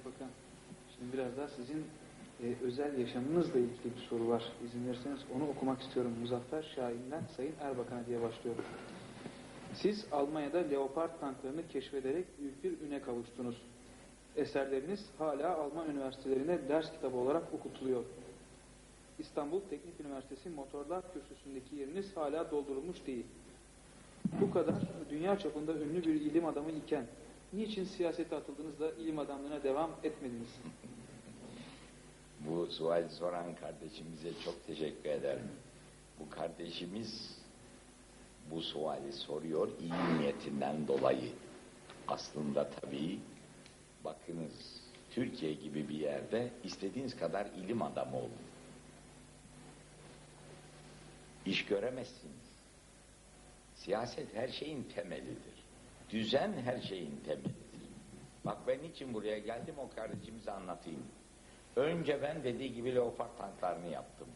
Erbakan, şimdi biraz daha sizin e, özel yaşamınızla ilgili bir soru var. İzin verirseniz onu okumak istiyorum. Muzaffer Şahin'den Sayın Erbakan'a diye başlıyorum. Siz Almanya'da Leopard tanklarını keşfederek büyük bir üne kavuştunuz. Eserleriniz hala Alman üniversitelerine ders kitabı olarak okutuluyor. İstanbul Teknik Üniversitesi Motorlar Kürsüsü'ndeki yeriniz hala doldurulmuş değil. Bu kadar dünya çapında ünlü bir ilim adamı iken niçin siyasete atıldınız da ilim adamlığına devam etmediniz? Bu sual soran kardeşimize çok teşekkür ederim. Bu kardeşimiz bu suali soruyor iyi niyetinden dolayı. Aslında tabii bakınız Türkiye gibi bir yerde istediğiniz kadar ilim adamı olun. İş göremezsiniz. Siyaset her şeyin temelidir. Düzen her şeyin temelidir. Bak ben niçin buraya geldim o kardeşimize anlatayım. Önce ben dediği gibi Leopard tanklarını yaptım.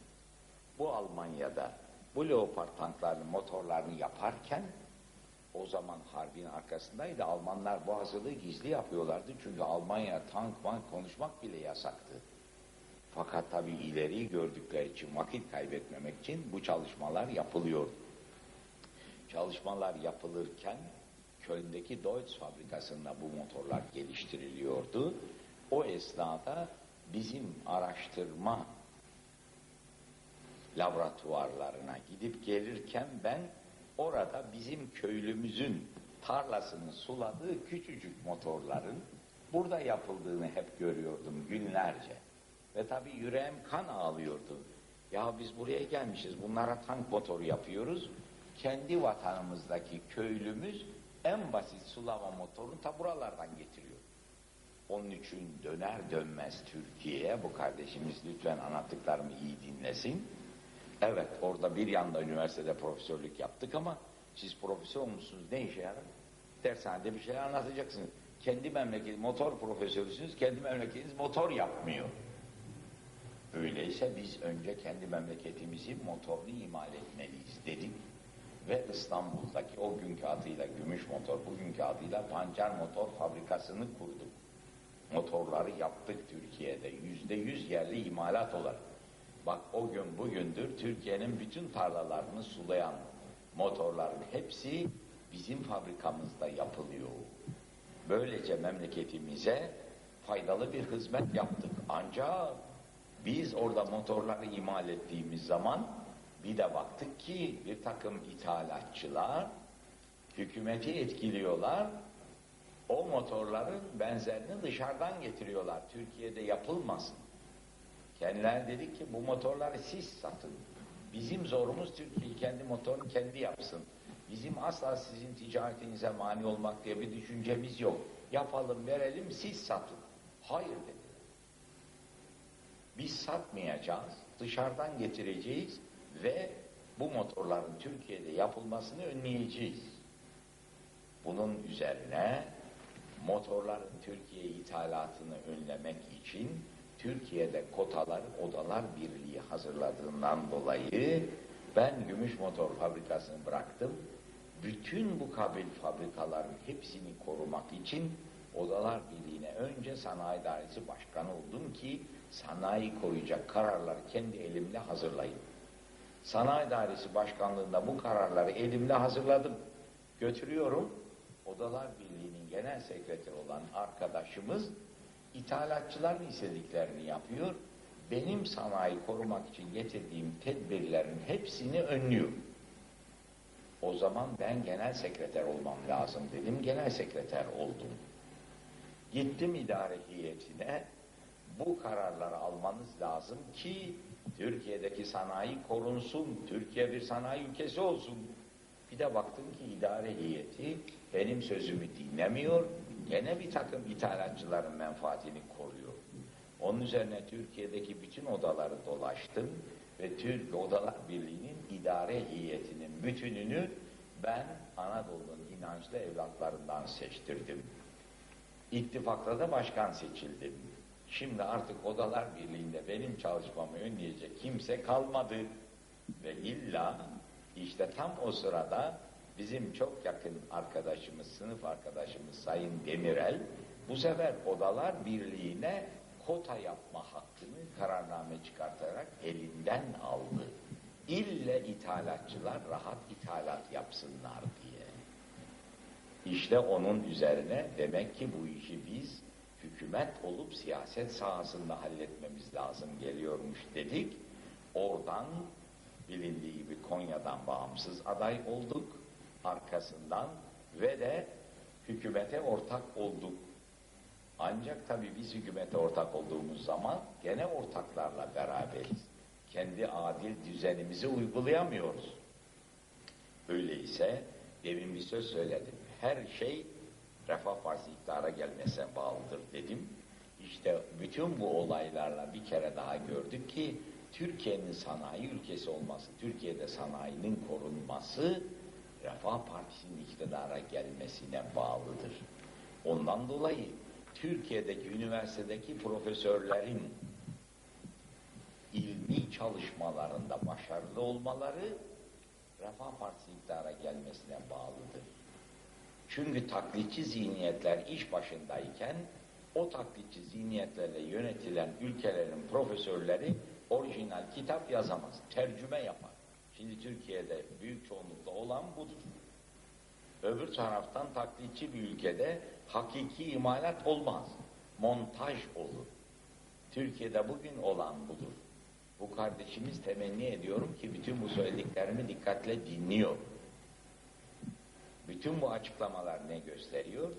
Bu Almanya'da bu Leopard tanklarının motorlarını yaparken o zaman harbin arkasındaydı. Almanlar bu hazırlığı gizli yapıyorlardı. Çünkü Almanya tank mank konuşmak bile yasaktı. Fakat tabii ileriyi gördükleri için vakit kaybetmemek için bu çalışmalar yapılıyor. Çalışmalar yapılırken Köln'deki Deutz fabrikasında bu motorlar geliştiriliyordu. O esnada bizim araştırma laboratuvarlarına gidip gelirken ben orada bizim köylümüzün tarlasını suladığı küçücük motorların burada yapıldığını hep görüyordum günlerce. Ve tabii yüreğim kan ağlıyordu. Ya biz buraya gelmişiz, bunlara tank motoru yapıyoruz. Kendi vatanımızdaki köylümüz en basit sulama motorunu ta buralardan getiriyor. Onun için döner dönmez Türkiye'ye bu kardeşimiz lütfen anlattıklarımı iyi dinlesin. Evet orada bir yanda üniversitede profesörlük yaptık ama siz profesör musunuz ne işe yarar? Dershanede bir şey anlatacaksınız. Kendi memleketi motor profesörüsünüz, kendi memleketiniz motor yapmıyor. Öyleyse biz önce kendi memleketimizi motorlu imal etmeliyiz dedik. Ve İstanbul'daki o günkü adıyla Gümüş Motor, bugünkü adıyla Pancar Motor fabrikasını kurduk. Motorları yaptık Türkiye'de. Yüzde yüz yerli imalat olarak. Bak o gün bugündür Türkiye'nin bütün tarlalarını sulayan motorların hepsi bizim fabrikamızda yapılıyor. Böylece memleketimize faydalı bir hizmet yaptık. Ancak biz orada motorları imal ettiğimiz zaman bir de baktık ki bir takım ithalatçılar hükümeti etkiliyorlar. O motorların benzerini dışarıdan getiriyorlar. Türkiye'de yapılmasın. Kendileri dedik ki bu motorları siz satın. Bizim zorumuz Türkiye kendi motorunu kendi yapsın. Bizim asla sizin ticaretinize mani olmak diye bir düşüncemiz yok. Yapalım verelim siz satın. Hayır dediler. Biz satmayacağız. Dışarıdan getireceğiz ve bu motorların Türkiye'de yapılmasını önleyeceğiz. Bunun üzerine motorların Türkiye ithalatını önlemek için Türkiye'de kotalar odalar birliği hazırladığından dolayı ben gümüş motor fabrikasını bıraktım. Bütün bu kabil fabrikaların hepsini korumak için Odalar Birliği'ne önce sanayi dairesi başkanı oldum ki sanayi koyacak kararları kendi elimle hazırlayayım. Sanayi dairesi başkanlığında bu kararları elimle hazırladım. Götürüyorum. Odalar Birliği'nin genel sekreteri olan arkadaşımız ithalatçıların istediklerini yapıyor. Benim sanayi korumak için getirdiğim tedbirlerin hepsini önlüyor. O zaman ben genel sekreter olmam lazım dedim. Genel sekreter oldum. Gittim idare heyetine. Bu kararları almanız lazım ki Türkiye'deki sanayi korunsun. Türkiye bir sanayi ülkesi olsun. Bir de baktım ki idare heyeti benim sözümü dinlemiyor. Gene bir takım ithalatçıların menfaatini koruyor. Onun üzerine Türkiye'deki bütün odaları dolaştım ve Türk Odalar Birliği'nin idare heyetinin bütününü ben Anadolu'nun inançlı evlatlarından seçtirdim. İttifakta da başkan seçildim. Şimdi artık Odalar Birliği'nde benim çalışmamı önleyecek kimse kalmadı. Ve illa işte tam o sırada bizim çok yakın arkadaşımız, sınıf arkadaşımız Sayın Demirel Bu sefer Odalar Birliği'ne kota yapma hakkını kararname çıkartarak elinden aldı. İlle ithalatçılar rahat ithalat yapsınlar diye. İşte onun üzerine demek ki bu işi biz hükümet olup siyaset sahasında halletmemiz lazım geliyormuş dedik. Oradan bilindiği gibi Konya'dan bağımsız aday olduk. Arkasından ve de hükümete ortak olduk. Ancak tabii biz hükümete ortak olduğumuz zaman gene ortaklarla beraberiz. Kendi adil düzenimizi uygulayamıyoruz. Öyleyse demin bir söz söyledim. Her şey Refah Partisi iktidara gelmesine bağlıdır dedim. İşte bütün bu olaylarla bir kere daha gördük ki Türkiye'nin sanayi ülkesi olması, Türkiye'de sanayinin korunması Refah Partisi'nin iktidara gelmesine bağlıdır. Ondan dolayı Türkiye'deki üniversitedeki profesörlerin ilmi çalışmalarında başarılı olmaları Refah Partisi iktidara gelmesine bağlıdır. Çünkü taklitçi zihniyetler iş başındayken o taklitçi zihniyetlerle yönetilen ülkelerin profesörleri orijinal kitap yazamaz, tercüme yapar. Şimdi Türkiye'de büyük çoğunlukla olan budur. Öbür taraftan taklitçi bir ülkede hakiki imalat olmaz. Montaj olur. Türkiye'de bugün olan budur. Bu kardeşimiz temenni ediyorum ki bütün bu söylediklerimi dikkatle dinliyor. Bütün bu açıklamalar ne gösteriyor?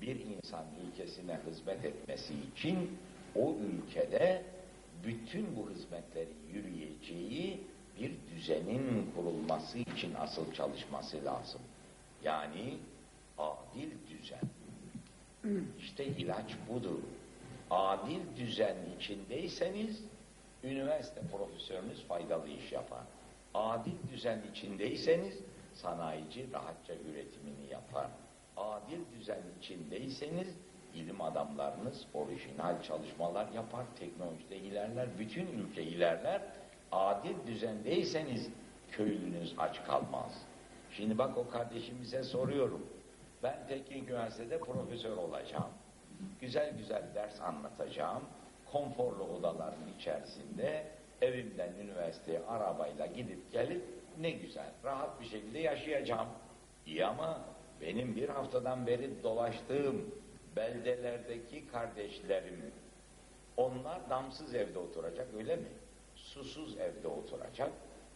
Bir insan ülkesine hizmet etmesi için o ülkede bütün bu hizmetlerin yürüyeceği bir düzenin kurulması için asıl çalışması lazım. Yani adil düzen. İşte ilaç budur. Adil düzen içindeyseniz üniversite profesörünüz faydalı iş yapar. Adil düzen içindeyseniz sanayici rahatça üretimini yapar. Adil düzen içindeyseniz ilim adamlarınız orijinal çalışmalar yapar, teknolojide ilerler, bütün ülke ilerler. Adil düzendeyseniz köylünüz aç kalmaz. Şimdi bak o kardeşimize soruyorum. Ben teknik üniversitede profesör olacağım. Güzel güzel ders anlatacağım. Konforlu odaların içerisinde evimden üniversiteye arabayla gidip gelip ne güzel, rahat bir şekilde yaşayacağım. İyi ama benim bir haftadan beri dolaştığım beldelerdeki kardeşlerim, onlar damsız evde oturacak öyle mi? Susuz evde oturacak.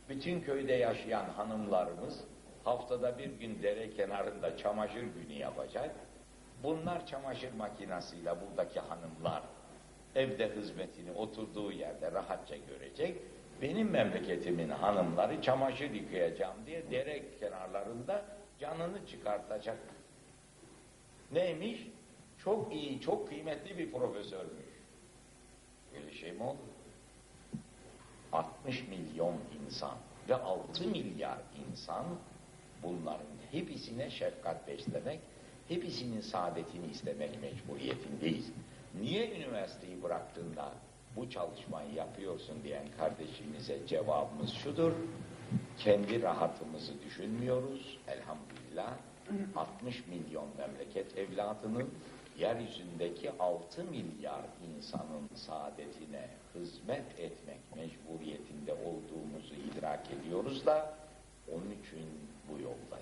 Bütün köyde yaşayan hanımlarımız haftada bir gün dere kenarında çamaşır günü yapacak. Bunlar çamaşır makinasıyla buradaki hanımlar evde hizmetini oturduğu yerde rahatça görecek. Benim memleketimin hanımları çamaşır yıkayacağım diye dere kenarlarında canını çıkartacak. Neymiş? Çok iyi, çok kıymetli bir profesörmüş. Öyle şey mi olur? 60 milyon insan ve 6 milyar insan bunların hepsine şefkat beslemek, hepsinin saadetini istemek mecburiyetindeyiz. Niye üniversiteyi bıraktığında bu çalışmayı yapıyorsun diyen kardeşimize cevabımız şudur. Kendi rahatımızı düşünmüyoruz elhamdülillah. 60 milyon memleket evladının yeryüzünde 6 milyar insanın saadetine hizmet etmek mecburiyetinde olduğumuzu idrak ediyoruz da onun için bu yolda.